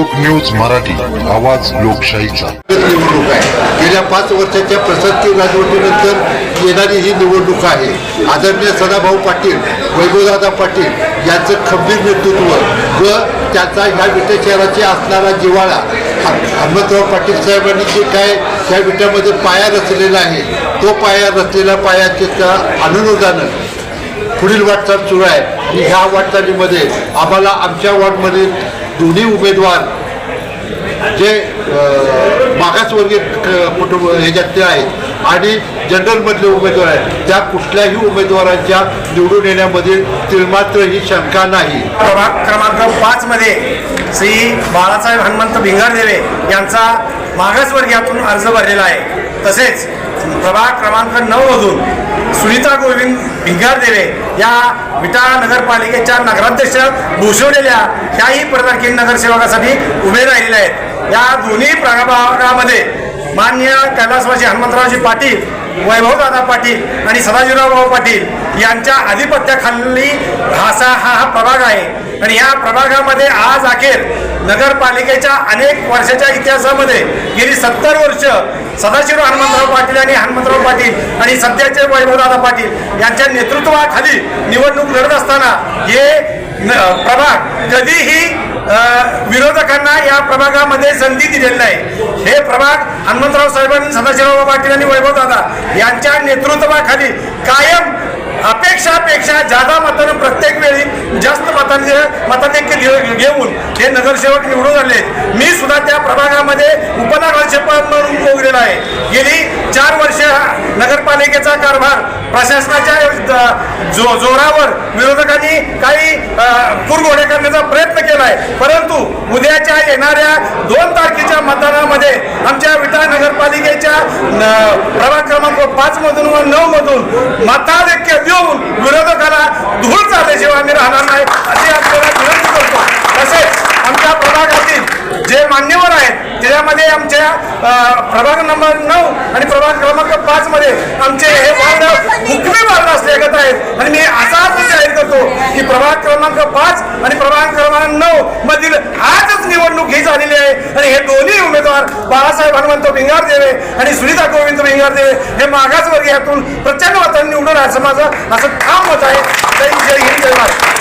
लोक न्यूज मराठी आवाज लोकशाहीचा. निवडणूक आहे गेल्या पाच वर्षाच्या प्रशासकीय राजवटीनंतर येणारी ही निवडणूक आहे. आदरणीय सदाभाऊ पाटील वैभवदादा पाटील यांचं खंबीर नेतृत्व व त्याचा ह्या विटे शहराची असणारा जिव्हाळा. अहमदराव पाटील साहेबांनी जे काय त्या विट्यामध्ये पाया रचलेला आहे तो पाया रचलेल्या पायाच्या अनुरोधानं पुढील वाटचाल सुरू आहे. आणि ह्या वाटचालीमध्ये आम्हाला आमच्या वॉर्डमध्ये दोन्ही उमेदवार जे मागासवर्गीय कुटुंब ह्याच्यातले आहेत. आणि जनरलमधले उमेदवार आहेत. त्या कुठल्याही उमेदवारांच्या निवडून येण्यामध्ये तिळमात्र ही शंका नाही. प्रभाग क्रमांक पाचमध्ये श्री बाळासाहेब हनुमंत भिंगारदेवे यांचा मागासवर्गीयातून अर्ज भरलेला आहे. तसेच प्रभाग क्रमांक नऊ मधून सुनीता गोविंद भिंगारदेवे या विटाळा नगरपालिकेच्या नगराध्यक्ष भूषवलेल्या ह्याही परतारकीन नगरसेवकासाठी उभे राहिलेले आहेत. या दोन्ही प्रभागामध्ये मान्य कैलासवासी हनुमंतरावजी पाटील वैभवदादा पाटील आणि सदाशिवरावभाऊ पाटील यांच्या आधिपत्याखाली भासा हा हा प्रभाग आहे. आणि या प्रभागामध्ये आज अखेर नगरपालिकेच्या अनेक वर्षाच्या इतिहासामध्ये गेली सत्तर वर्ष सदाशिवराव हनुमंतराव पाटील आणि हनुमंतराव पाटील आणि सध्याचे वैभवदादा पाटील यांच्या नेतृत्वाखाली निवडणूक लढत असताना हे न- प्रभाग कधीही अ, या प्रभागामध्ये संधी दिलेली नाही. हे प्रभाग हनुमंतराव साहेबांनी सदाशिवराव पाटील आणि वैभव दादा यांच्या नेतृत्वाखाली कायम अपेक्षापेक्षा जादा मतानं प्रत्येक वेळी जास्त मतांचे मताधिक्य घेऊन हे नगरसेवक निवडून आले. मी सुद्धा त्या प्रभागामध्ये उपनगरसेवक म्हणून पोगलेला आहे. गेली चार नगरपालिकेचा कारभार प्रशासनाच्या जो जोरावर विरोधकांनी काही कुरघोडे करण्याचा प्रयत्न केला आहे परंतु उद्याच्या येणाऱ्या दोन तारखेच्या मतदानामध्ये आमच्या विटा नगरपालिकेच्या प्रभाग क्रमांक पाच मधून व नऊ मधून मताधिक्य देऊन विरोधकाला धूळ चालल्याशिवाय आम्ही राहणार नाही अशी आपल्याला विनंती करतो तसेच आमच्या प्रभागातील जे मान्यवर आहेत. त्याच्यामध्ये आमच्या प्रभाग नंबर नऊ आणि प्रभाग क्रमांक पाच मध्ये आमचे हे वार्ड हुकमी वार्ड असल्यागत आहेत. आणि मी असा जाहीर करतो की प्रभाग क्रमांक पाच आणि प्रभाग क्रमांक नऊ मधील आजच निवडणूक ही झालेली आहे. आणि हे दोन्ही उमेदवार बाळासाहेब हनुमंत भिंगारदेवे आणि सुनीता गोविंद भिंगारदेवे हे मागासवर्गीयातून प्रचंड वातावरण निवडून असं माझं असं ठाम मत आहे. जय जय हिंद जय महाराज